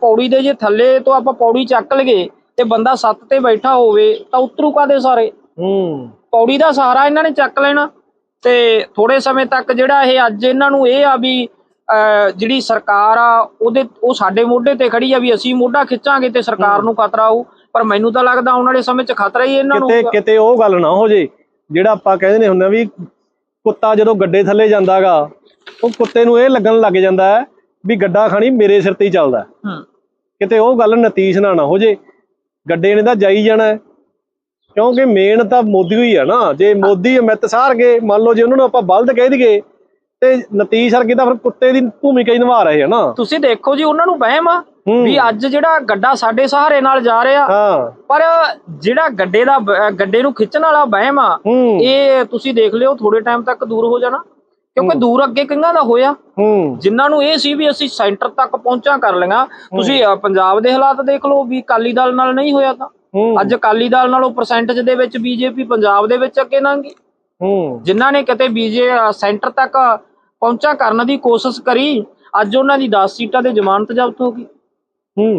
ਪੌੜੀ ਦੇ ਜੇ ਥੱਲੇ ਤੋਂ ਆਪਾਂ ਪੌੜੀ ਚੱਕ ਲਈਏ ਤੇ ਬੰਦਾ ਸੱਤ ਤੇ ਬੈਠਾ ਹੋਵੇ ਤਾਂ ਉਤਰੂ ਕਾਦੇ ਸਾਰੇ? ਹੂੰ। ਪੌੜੀ ਦਾ ਸਹਾਰਾ ਇਹਨਾਂ ਨੇ ਚੱਕ ਲੈਣਾ ਤੇ ਥੋੜੇ ਸਮੇਂ ਤੱਕ ਜਿਹੜਾ ਇਹ ਅੱਜ ਇਹਨਾਂ ਨੂੰ ਇਹ ਆ ਵੀ ਜਿਹੜੀ ਸਰਕਾਰ ਆ ਉਹਦੇ ਉਹ ਸਾਡੇ ਮੋਢੇ ਤੇ ਖੜੀ ਆ ਵੀ ਅਸੀਂ ਮੋਢਾ ਖਿੱਚਾਂਗੇ ਤੇ ਸਰਕਾਰ ਨੂੰ ਖਤਰਾ ਹੋਊ। ਪਰ ਮੈਨੂੰ ਤਾਂ ਲੱਗਦਾ ਆਉਣ ਵਾਲੇ ਸਮੇਂ 'ਚ ਖਤਰਾ ਹੀ ਇਹਨਾਂ ਨੂੰ ਕਿਤੇ। ਕਿਤੇ ਉਹ ਗੱਲ ਨਾ ਹੋ ਜੇ ਜਿਹੜਾ ਆਪਾਂ ਕਹਿੰਦੇ ਨੇ ਹੁੰਦੇ ਵੀ ਕੁੱਤਾ ਜਦੋਂ ਗੱਡੇ ਥੱਲੇ ਜਾਂਦਾਗਾ ਉਹ ਕੁੱਤੇ ਨੂੰ ਇਹ ਲੱਗਣ ਲੱਗ ਜਾਂਦਾ ਹੈ ਵੀ ਗੱਡਾ ਖਾਣੀ ਮੇਰੇ ਸਿਰ ਤੇ ਹੀ ਚੱਲਦਾ ਹੈ। ਹੂੰ ਕਿਤੇ ਉਹ ਗੱਲ ਨਤੀਸ਼ ਨਾ ਨਾ ਹੋ ਜੇ ਗੱਡੇ ਨੇ ਤਾਂ ਜਾਈ ਜਾਣਾ ਹੈ। ਕਿਉਂਕਿ ਮੇਨ ਤਾਂ ਮੋਦੀ ਹੋਈ ਆ ਨਾ ਜੇ ਮੋਦੀ ਅਮਿਤ ਸਾਰ ਗਏ ਮੰਨ ਲਓ ਜੇ ਉਹਨਾਂ ਨੂੰ ਆਪਾਂ ਬਲਦ ਕਹਿ ਦਈਏ ਤੇ ਨਤੀਸ਼ ਵਰਗੇ ਤਾਂ ਫਿਰ ਕੁੱਤੇ ਦੀ ਭੂਮਿਕਾ ਹੀ ਨਿਭਾ ਰਹੇ ਆ ਨਾ ਤੁਸੀਂ ਦੇਖੋ ਜੀ ਉਹਨਾਂ ਨੂੰ ਵਹਿਮ ਆ ਹੂੰ। ਵੀ ਅੱਜ ਜਿਹੜਾ ਗੱਡਾ ਸਾਡੇ ਸਹਾਰੇ ਨਾਲ ਜਾ ਰਿਹਾ ਹਾਂ ਪਰ ਜਿਹੜਾ ਗੱਡੇ ਦਾ ਗੱਡੇ ਨੂੰ ਖਿੱਚਣ ਵਾਲਾ ਵਹਿਮ ਆ ਹੂੰ ਇਹ ਤੁਸੀਂ ਦੇਖ ਲਿਓ ਥੋੜੇ ਟਾਈਮ ਤੱਕ ਦੂਰ ਹੋ ਜਾਣਾ ਕਿਉਂਕਿ ਦੂਰ ਅੱਗੇ ਕਿੰਨਾ ਦਾ ਹੋਇਆ? ਹੂੰ। ਜਿਨ੍ਹਾਂ ਨੂੰ ਇਹ ਸੀ ਵੀ ਅਸੀਂ ਸੈਂਟਰ ਤੱਕ ਪਹੁੰਚਾਂ ਕਰ ਲਈਆਂ। ਤੁਸੀਂ ਪੰਜਾਬ ਦੇ ਹਾਲਾਤ ਦੇਖ ਲਓ ਵੀ ਅਕਾਲੀ ਦਲ ਨਾਲ ਨਹੀਂ ਹੋਇਆ ਤਾਂ। ਅੱਜ ਅਕਾਲੀ ਦਲ ਨਾਲੋਂ ਪਰਸੈਂਟੇਜ ਦੇ ਵਿੱਚ ਬੀਜੇਪੀ ਪੰਜਾਬ ਦੇ ਵਿੱਚ ਅੱਗੇ ਹੂੰ। ਜਿਨ੍ਹਾਂ ਨੇ ਕਿਤੇ ਬੀਜੇ ਸੈਂਟਰ ਤੱਕ ਪਹੁੰਚਾਂ ਕਰਨ ਦੀ ਕੋਸ਼ਿਸ਼ ਕਰੀ ਅੱਜ ਉਹਨਾਂ ਦੀ 10 ਸੀਟਾਂ ਤੇ ਜ਼ਮਾਨਤ ਜ਼ਬਤ ਹੋ ਗਈ। ਹੂੰ।